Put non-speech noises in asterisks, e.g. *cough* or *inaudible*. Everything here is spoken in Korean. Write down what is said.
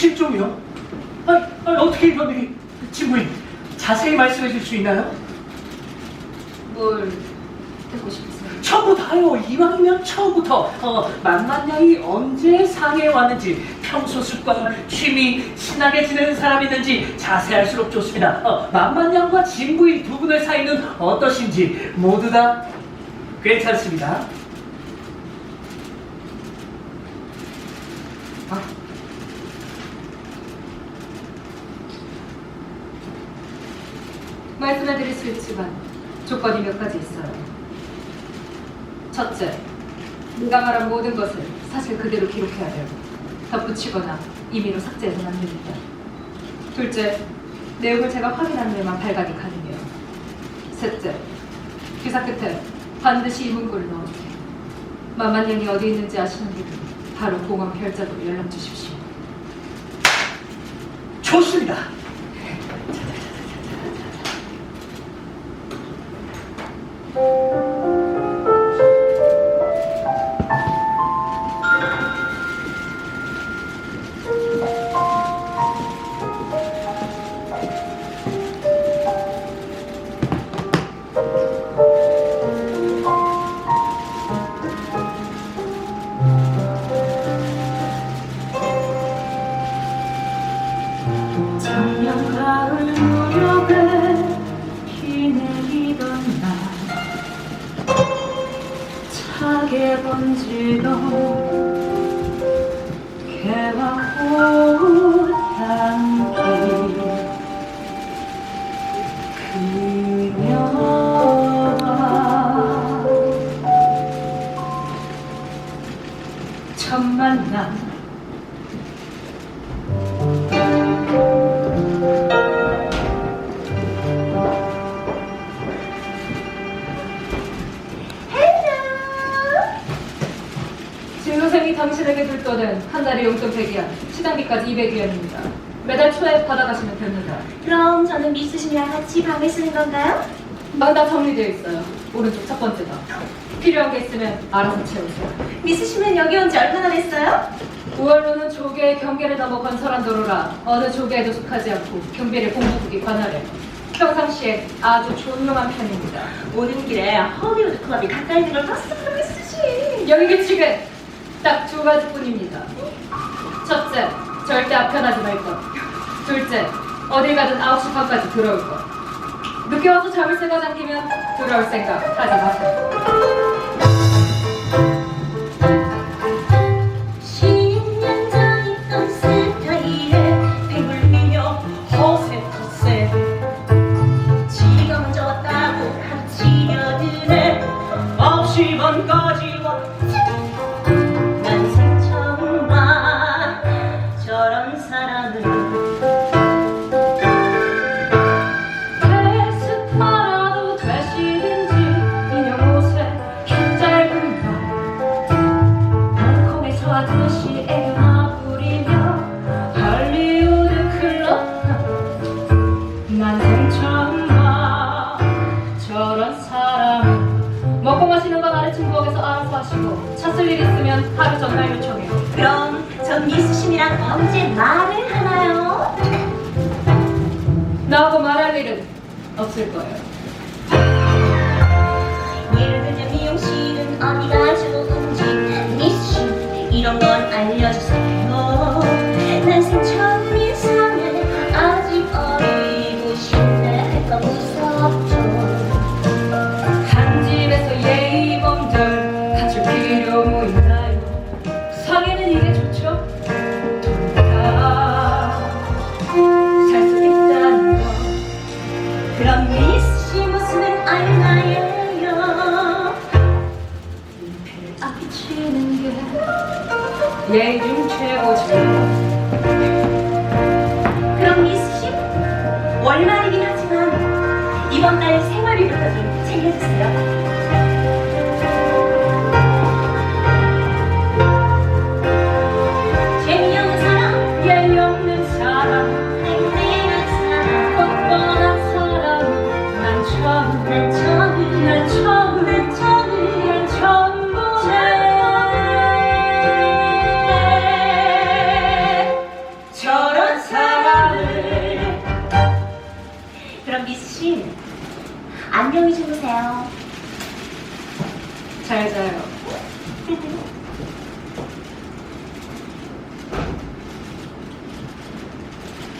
실종이요? 아니, 아니 어떻게 이런 일이 친구인 자세히 말씀해 줄 수 있나요? 뭘 듣고 싶으세요? 처음부터 다요 이왕이면 처음부터 어, 만만양이 언제 상해에 왔는지 평소 습관 취미 친하게 지내는 사람이 있는지 자세할수록 좋습니다 어, 만만양과 진부인 두 분의 사이는 어떠신지 모두 다 괜찮습니다 말씀해드릴 수 있지만 조건이 몇 가지 있어요. 첫째, 네가 말한 모든 것을 사실 그대로 기록해야 되고 덧붙이거나 임의로 삭제해서는 안 됩니다. 둘째, 내용을 제가 확인한 후에만 발각이 가능해요. 셋째, 기사 끝에 반드시 이 문구를 넣어주세요. 만만령이 어디 있는지 아시는 분은 바로 공항 별자로 연락 주십시오. 좋습니다 만남 당신에게 줄 돈은 한 달에 용돈 100위안, 시장비까지 200위안입니다. 매달 초에 받아가시면 됩니다. 그럼 저는 미스신이랑 같이 방을 쓰는 건가요? 방다 정리되어 있어요. 오른쪽 첫 번째다. 필요한 게 있으면 알아서 채우세요. 미스신은 여기 온 지 얼마나 됐어요? 5월로는 조계의 경계를 넘어 건설한 도로라 어느 조계에도 속하지 않고 경비를 공부국이 관할해 평상시에 아주 존용한 편입니다. 오는 길에 허리우드 클럽이 가까이 있는 걸 봤으면 미스신. 여기 규칙은 딱 두 가지뿐입니다. 첫째, 절대 앞편하지 말 것. 둘째, 어딜 가든 9시 반까지 들어올 것. 늦게 와서 잠을 새가 잠기면 들어올 생각 하지 마세요. 10년 전 있던 먹고 마시는 건 아래층 부엌에서 알아서 하시고 찾을 일 있으면 하루 전날 요청해요. 그럼 전 미스신이랑 언제 말을 하나요? 나하고 말할 일은 없을 거예요 예의 중 최고죠 안녕히 주무세요. 잘 자요. *laughs*